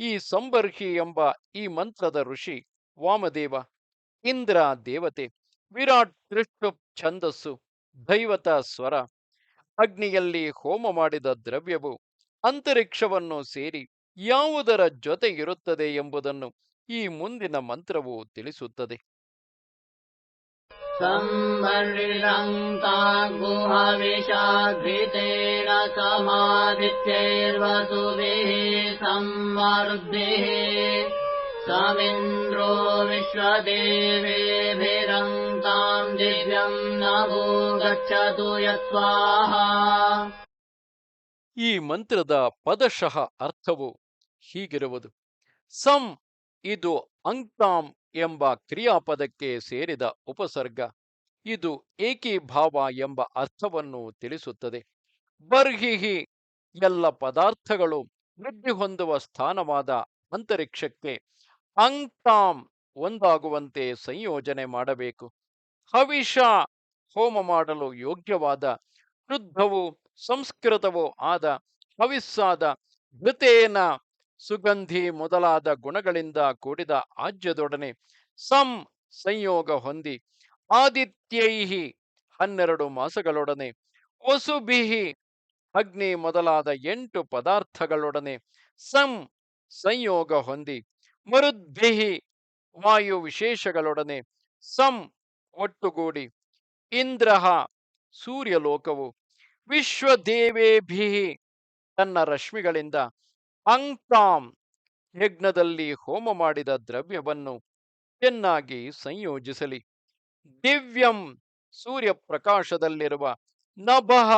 ಈ ಸಂಬರ್ಹಿ ಎಂಬ ಈ ಮಂತ್ರದ ಋಷಿ ವಾಮದೇವ, ಇಂದ್ರ ದೇವತೆ, ವಿರಾಟ್ ದೃಷ್ಟು ಛಂದಸ್ಸು, ದೈವತ ಸ್ವರ, ಅಗ್ನಿಯಲ್ಲಿ ಹೋಮ ಮಾಡಿದ ದ್ರವ್ಯವು ಅಂತರಿಕ್ಷವನ್ನು ಸೇರಿ ಯಾವುದರ ಜೊತೆ ಇರುತ್ತದೆ ಎಂಬುದನ್ನು ಈ ಮುಂದಿನ ಮಂತ್ರವು ತಿಳಿಸುತ್ತದೆ. संवर्षङ्कागुहविषाघृतेन समादित्यैर्वसुभिः संवृद्धिः समिन्द्रो विश्वदेवेभिरङ्काम् दिव्यम् नभो गच्छतु यत्स्वाहा ಈ ಮಂತ್ರದ ಪದಶಃ ಅರ್ಥವು ಹೀಗಿರುವುದು ಸಂ ಇದು ಅಂಕ್ತಾಂ ಎಂಬ ಕ್ರಿಯಾಪದಕ್ಕೆ ಸೇರಿದ ಉಪಸರ್ಗ. ಇದು ಏಕೀಭಾವ ಎಂಬ ಅರ್ಥವನ್ನು ತಿಳಿಸುತ್ತದೆ. ಬರ್ಹಿಹಿ ಎಲ್ಲ ಪದಾರ್ಥಗಳು ವೃದ್ಧಿ ಹೊಂದುವ ಸ್ಥಾನವಾದ ಅಂತರಿಕ್ಷಕ್ಕೆ ಅಂಕ್ತಾಂ ಒಂದಾಗುವಂತೆ ಸಂಯೋಜನೆ ಮಾಡಬೇಕು. ಹವಿಷ ಹೋಮ ಮಾಡಲು ಯೋಗ್ಯವಾದ ಶುದ್ಧವೂ ಸಂಸ್ಕೃತವೂ ಆದ ಹವಿಸ್ಸಾದ ಘೃತೇನ ಸುಗಂಧಿ ಮೊದಲಾದ ಗುಣಗಳಿಂದ ಕೂಡಿದ ಆಜ್ಯದೊಡನೆ ಸಂ ಸಂಯೋಗ ಹೊಂದಿ ಆದಿತ್ಯೈಹಿ ಹನ್ನೆರಡು ಮಾಸಗಳೊಡನೆ ವಸುಬಿಹಿ ಅಗ್ನಿ ಮೊದಲಾದ ಎಂಟು ಪದಾರ್ಥಗಳೊಡನೆ ಸಂ ಸಂಯೋಗ ಹೊಂದಿ ಮರುದ್ಭಿಹಿ ವಾಯು ವಿಶೇಷಗಳೊಡನೆ ಸಂ ಒಟ್ಟುಗೂಡಿ ಇಂದ್ರಹ ಸೂರ್ಯಲೋಕವು ವಿಶ್ವದೇವೇಭಿ ತನ್ನ ರಶ್ಮಿಗಳಿಂದ ಅಂಕ್ತಾಂ ಯಜ್ಞದಲ್ಲಿ ಹೋಮ ಮಾಡಿದ ದ್ರವ್ಯವನ್ನು ಚೆನ್ನಾಗಿ ಸಂಯೋಜಿಸಲಿ. ದಿವ್ಯಂ ಸೂರ್ಯ ಪ್ರಕಾಶದಲ್ಲಿರುವ ನಭಃ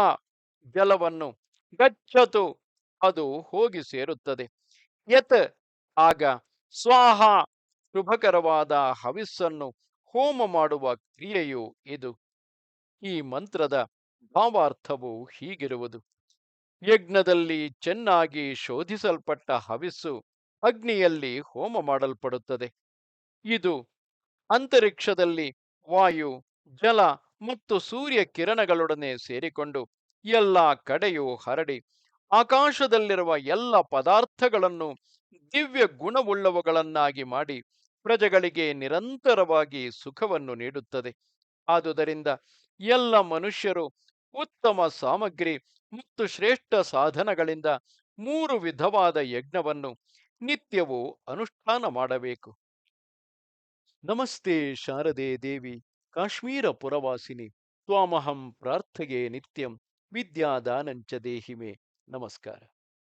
ಜಲವನ್ನು ಗಚ್ಚತು, ಅದು ಹೋಗಿ ಸೇರುತ್ತದೆ. ಯತ್ ಆಗ ಸ್ವಾಹ ಶುಭಕರವಾದ ಹವಿಸ್ಸನ್ನು ಹೋಮ ಮಾಡುವ ಕ್ರಿಯೆಯು ಇದು. ಈ ಮಂತ್ರದ ಭಾವಾರ್ಥವು ಹೀಗಿರುವುದು. ಯಜ್ಞದಲ್ಲಿ ಚೆನ್ನಾಗಿ ಶೋಧಿಸಲ್ಪಟ್ಟ ಹವಿಸ್ಸು ಅಗ್ನಿಯಲ್ಲಿ ಹೋಮ ಮಾಡಲ್ಪಡುತ್ತದೆ. ಇದು ಅಂತರಿಕ್ಷದಲ್ಲಿ ವಾಯು, ಜಲ ಮತ್ತು ಸೂರ್ಯ ಕಿರಣಗಳೊಡನೆ ಸೇರಿಕೊಂಡು ಎಲ್ಲ ಕಡೆಯೂ ಹರಡಿ ಆಕಾಶದಲ್ಲಿರುವ ಎಲ್ಲ ಪದಾರ್ಥಗಳನ್ನು ದಿವ್ಯ ಗುಣವುಳ್ಳವುಗಳನ್ನಾಗಿ ಮಾಡಿ ಪ್ರಜೆಗಳಿಗೆ ನಿರಂತರವಾಗಿ ಸುಖವನ್ನು ನೀಡುತ್ತದೆ. ಆದುದರಿಂದ ಎಲ್ಲ ಮನುಷ್ಯರು ಉತ್ತಮ ಸಾಮಗ್ರಿ, ಮತ್ತು ಶ್ರೇಷ್ಠ ಸಾಧನಗಳಿಂದ ಮೂರು ವಿಧವಾದ ಯಜ್ಞವನ್ನು ನಿತ್ಯವೂ ಅನುಷ್ಠಾನ ಮಾಡಬೇಕು. ನಮಸ್ತೆ ಶಾರದೆ ದೇವಿ, ಕಾಶ್ಮೀರ ಪುರವಾಸಿನಿ, ತ್ವಾಮಹಂ ಪ್ರಾರ್ಥಗೆ ನಿತ್ಯಂ, ವಿದ್ಯಾದಾನಂಚ ದೇಹಿಮೆ. ನಮಸ್ಕಾರ.